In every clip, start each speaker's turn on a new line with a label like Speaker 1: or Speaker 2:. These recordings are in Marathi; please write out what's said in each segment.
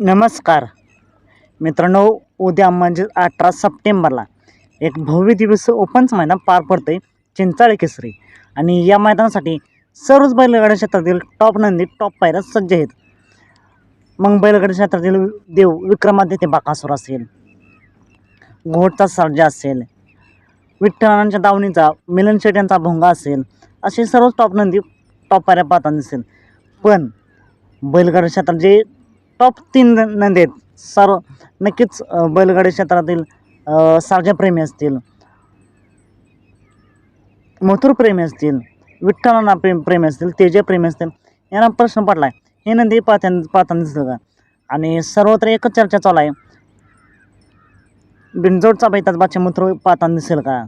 Speaker 1: नमस्कार. मित्रांनो उद्या म्हणजे अठरा सप्टेंबरला एक भव्य दिवस ओपनच मैदान पार पडतं आहे चिंचाळे केसरी. आणि या मैदानासाठी सर्वच बैलगाड्या क्षेत्रातील टॉप नंदी टॉप पायऱ्या सज्ज आहेत. मग बैलगाड्या क्षेत्रातील देव विक्रमादित्य बाकासूर असेल घोटचा सर्जा असेल विठ्ठलांच्या दावणीचा मिलन शेट यांचा भोंगा असेल असे सर्वच टॉप नंदी टॉप पायऱ्या पाहताना दिसेल. पण बैलगाड्या क्षेत्रात जे टॉप तीन न- नंदी आहेत सर्व नक्कीच बैलगाडी क्षेत्रातील सारजाप्रेमी असतील. मथुरप्रेमी असतील विठ्ठलांना प्रेम प्रेमी असतील तेजप्रेमी असतील यांना प्रश्न पडला आहे हे नंदी पाहत्या पाहताना दिसलं का? आणि सर्वत्र एकच चर्चा चालू आहे. बिनजोडचा बैताज बादशा मथुर पाहताना दिसेल का?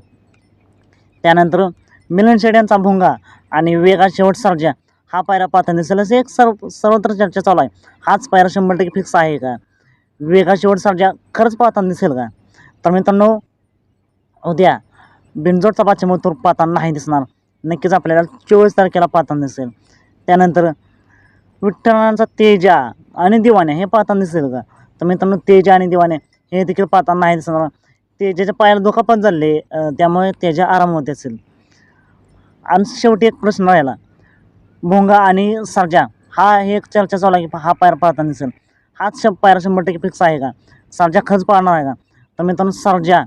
Speaker 1: त्यानंतर मिलन शेड्यांचा भोंगा आणि वेगा शेवट सर्जा. हा पायरा पाहताना दिसेल असं एक सर्व सर्वत्र चर्चा चालू आहे. हाच पायरा शंभर टक्के फिक्स आहे का? वेगा शेवट सर्जा खरंच पाहताना दिसेल का? तर मित्रांनो उद्या बिनजोडचा बादशा तूर पाहताना नाही दिसणार. नक्कीच आपल्याला चोवीस तारखेला पाहताना दिसेल. त्यानंतर विठ्ठलांचा तेजा आणि दिवाने हे पाहताना दिसेल का? तर मित्रांनो तेजा आणि दिवाने हे देखील पाहताना नाही दिसणार. तेजाच्या पायाला दुखापत झाले त्यामुळे तेजा आराम होत असेल. आणि शेवटी एक प्रश्न राहिला. भोंगा आणि सरजा. हा हे एक चर्चा चालू आहे की हा पायर पाहताना दिसेल. हाच श पायरा शंभर टक्के फिक्स आहे का? सरजा खच पाहणार आहे का? तर मित्रांनो सरजा.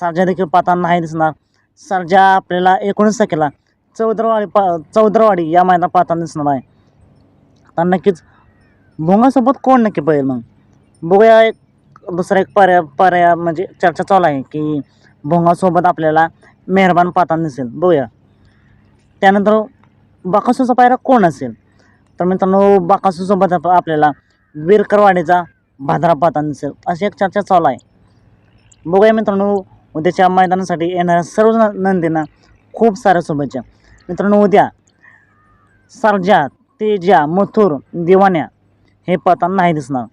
Speaker 1: सरजा देखील पाहताना नाही दिसणार. सरजा आपल्याला एकोणीस तारखेला चौदरवाडी पा चौदरवाडी या महिन्यात पाहताना दिसणार आहे. तर नक्कीच भोंगासोबत कोण नक्की पाहिजे मग? बघूया एक दुसरा एक पर्याय पर्याय म्हणजे चर्चा चालू आहे की भोंगासोबत आपल्याला मेहरबान पाहताना दिसेल. बघूया. त्यानंतर बाकासूचा पायरा कोण असेल? तर मित्रांनो बाकासूचा बदा आपल्याला विरकरवाडीचा भादरा पाहताना दिसेल. अशी एक चर्चा चालू आहे. बघूया मित्रांनो उद्याच्या मैदानासाठी येणाऱ्या सर्व न- नंदींना खूप साऱ्या शुभेच्छा. मित्रांनो उद्या सर्जा तेजा मथुर दिवाण्या हे पाहताना नाही दिसणार.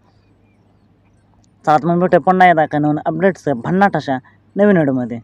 Speaker 1: चालत मग भेटे पण नाही दाखवून अपडेट्स भन्नाट अशा नवीन व्हिडिओमध्ये